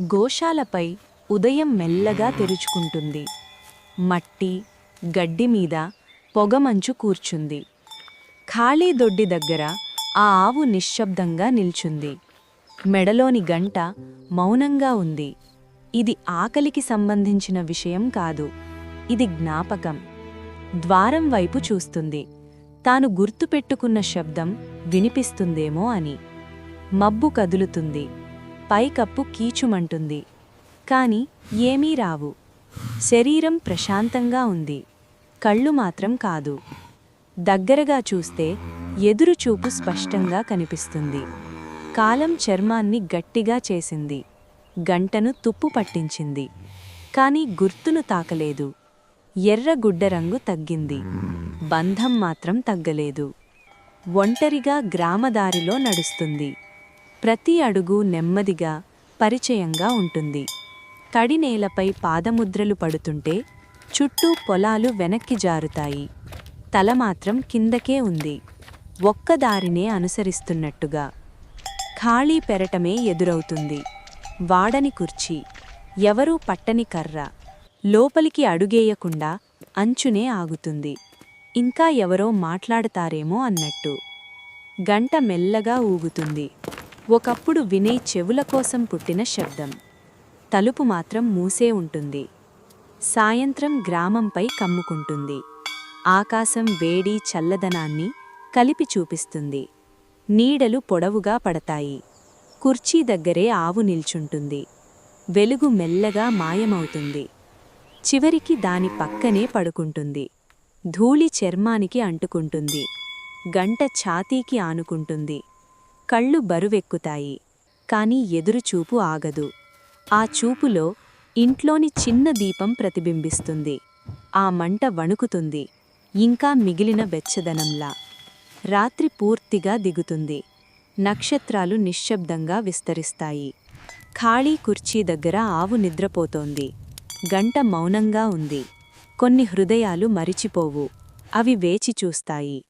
గోశాలపై ఉదయం మెల్లగా తెరుచుకుంటుంది. మట్టి గడ్డి మీద పొగమంచు కూర్చుంది. ఖాళీ దొడ్డి దగ్గర ఆ ఆవు నిశ్శబ్దంగా నిల్చుంది. మెడలోని గంట మౌనంగా ఉంది. ఇది ఆకలికి సంబంధించిన విషయం కాదు. ఇది జ్ఞాపకం. ద్వారం వైపు చూస్తుంది. తాను గుర్తుపెట్టుకున్న శబ్దం వినిపిస్తుందేమో అని. మబ్బు కదులుతుంది. పైకప్పు కీచుమంటుంది. కాని ఏమీ రావు. శరీరం ప్రశాంతంగా ఉంది. కళ్ళు మాత్రం కాదు. దగ్గరగా చూస్తే ఎదురుచూపు స్పష్టంగా కనిపిస్తుంది. కాలం చర్మాన్ని గట్టిగా చేసింది. గంటను తుప్పు పట్టించింది. కాని గుర్తును తాకలేదు. ఎర్రగుడ్డ రంగు తగ్గింది. బంధం మాత్రం తగ్గలేదు. ఒంటరిగా గ్రామదారిలో నడుస్తుంది. ప్రతి అడుగు నెమ్మదిగా పరిచయంగా ఉంటుంది. తడి నేలపై పాదముద్రలు పడుతుంటే చుట్టూ పొలాలు వెనక్కి జారుతాయి. తల మాత్రం కిందకే ఉంది. ఒక్కదారినే అనుసరిస్తున్నట్టుగా. ఖాళీ పెరటమే ఎదురవుతుంది. వాడని కుర్చీ. ఎవరూ పట్టని కర్ర. లోపలికి అడుగేయకుండా అంచునే ఆగుతుంది. ఇంకా ఎవరో మాట్లాడతారేమో అన్నట్టు. గంట మెల్లగా ఊగుతుంది. ఒకప్పుడు వినయ్ చెవుల కోసం పుట్టిన శబ్దం. తలుపు మాత్రం మూసే ఉంటుంది. సాయంత్రం గ్రామంపై కమ్ముకుంటుంది. ఆకాశం వేడి చల్లదనాన్ని కలిపి చూపిస్తుంది. నీడలు పొడవుగా పడతాయి. కుర్చీ దగ్గరే ఆవు నిల్చుంటుంది. వెలుగు మెల్లగా మాయమవుతుంది. చివరికి దాని పక్కనే పడుకుంటుంది. ధూళి చర్మానికి అంటుకుంటుంది. గంట ఛాతీకి ఆనుకుంటుంది. కళ్ళు బరువెక్కుతాయి. కాని ఎదురుచూపు ఆగదు. ఆ చూపులో ఇంట్లోని చిన్న దీపం ప్రతిబింబిస్తుంది. ఆ మంట వణుకుతుంది. ఇంకా మిగిలిన వెచ్చదనంలా. రాత్రి పూర్తిగా దిగుతుంది. నక్షత్రాలు నిశ్శబ్దంగా విస్తరిస్తాయి. ఖాళీ కుర్చీ దగ్గర ఆవు నిద్రపోతోంది. గంట మౌనంగా ఉంది. కొన్ని హృదయాలు మరిచిపోవు. అవి వేచి చూస్తాయి.